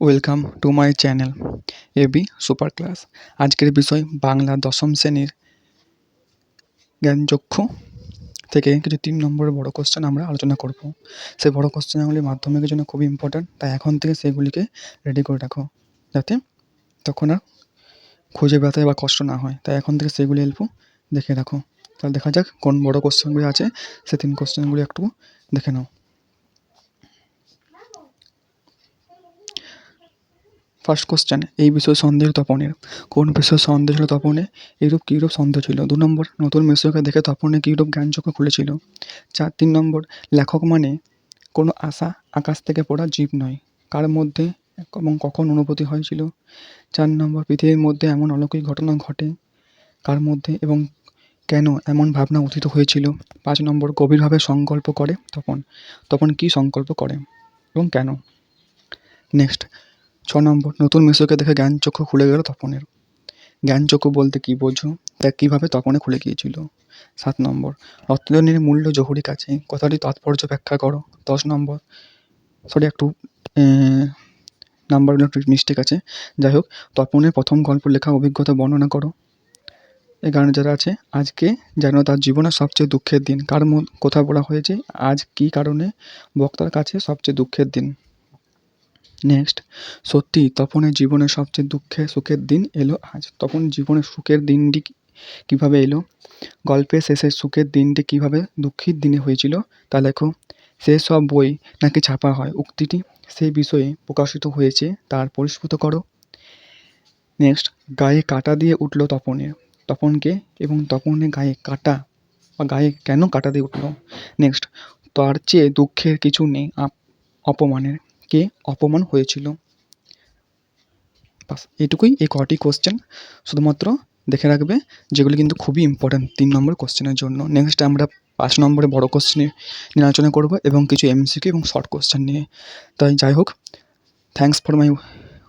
Welcome to my channel AB super class আজকের বিষয় বাংলা দশম শ্রেণির জ্ঞানচক্ষু থেকে কিছু তিন নম্বরের বড় কোশ্চেন আমরা আলোচনা করব। সেই বড় কোশ্চেনগুলি মাধ্যমিকের জন্য খুবই ইম্পর্ট্যান্ট তাই এখন থেকে সেগুলিকে রেডি করে রাখো, যাতে তখন আর খুঁজে বেড়াতে বা কষ্ট না হয়। তাই এখন থেকে সেগুলি অল্প দেখে রাখো। তাহলে দেখা যাক কোন বড় কোশ্চেনগুলি আছে, সে তিন কোশ্চেনগুলি একটু দেখে নাও। ফার্স্ট কোশ্চেন এই বিষয়ে সন্দেহ তপনের কোন বিষয়ে সন্দেহ ছিল তপনে? এইরূপ কীরূপ সন্দেহ ছিল? দু নম্বর, নতুন বিষয়কে দেখে তপনে কীরূপ জ্ঞানচক্ষু খুলেছিল? চার, তিন নম্বর, লেখক মানে কোনো আশা আকাশ থেকে পড়া জীব নয়। কার মধ্যে এবং কখন অনুভূতি হয়েছিল? চার নম্বর, পৃথিবীর মধ্যে এমন অলৌকিক ঘটনা ঘটে কার মধ্যে এবং কেন এমন ভাবনা উথিত হয়েছিল? পাঁচ নম্বর, গভীরভাবে সংকল্প করে তপন। তপন কি সংকল্প করে এবং কেন? নেক্সট ছ নম্বর, নতুন মিশরকে দেখে জ্ঞানচক্ষু খুলে গেল তপনের। জ্ঞানচক্ষু বলতে কি বোঝো? তা কীভাবে তপনে খুলে গিয়েছিল? সাত নম্বর রত্নজনীর মূল্য জহুরি কাছে। কথাটি তাৎপর্য ব্যাখ্যা করো। দশ নম্বর সরি একটু নাম্বারগুলো একটু মিস্টেক আছে যাই হোক, তপনের প্রথম গল্প, লেখা, অভিজ্ঞতা বর্ণনা করো। এই গান যারা আছে, আজকে যেন তার জীবনের সবচেয়ে দুঃখের দিন। কার কথা বলা হয়েছে? আজ কি কারণে বক্তার কাছে সবচেয়ে দুঃখের দিন? নেক্সট সত্যি তপনের জীবনের সবচেয়ে দুঃখে সুখের দিন এলো আজ। তপন জীবনের সুখের দিনটি কীভাবে এলো? গল্পের শেষের সুখের দিনটি কীভাবে দুঃখের দিনে হয়েছিল? তা লেখো। সে সব বই নাকি ছাপা হয়? উক্তিটি সেই বিষয়ে প্রকাশিত হয়েছে, তার পরিস্ফুত করো। নেক্সট গায়ে কাটা দিয়ে উঠল তপনের তপনকে এবং তপনের গায়ে কাটা বা গায়ে কেন কাটা দিয়ে উঠল? নেক্সট তার চেয়ে দুঃখের কিছু নেই অপমানের। কে অপমান হয়েছিল। এটুকুই এই কটি কোশ্চেন শুধুমাত্র দেখে রাখবে, যেগুলি কিন্তু খুবই ইম্পর্ট্যান্ট তিন নম্বর কোশ্চেনের জন্য। নেক্সট আমরা পাঁচ নম্বরে বড় কোশ্চেন নিয়ে আলোচনা করব এবং কিছু এমসিকিউ এবং শর্ট কোশ্চেন নিয়ে। তাই যাই হোক thanks for my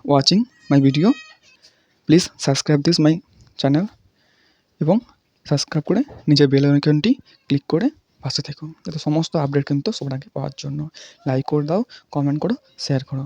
watching my video please subscribe this my channel এবং সাবস্ক্রাইব করে নিজের বেল আইকনটি ক্লিক করে পাশে থেকো। যাতে সমস্ত আপডেট কিন্তু সবার পাওয়ার জন্য লাইক করে দাও কমেন্ট করো শেয়ার করো।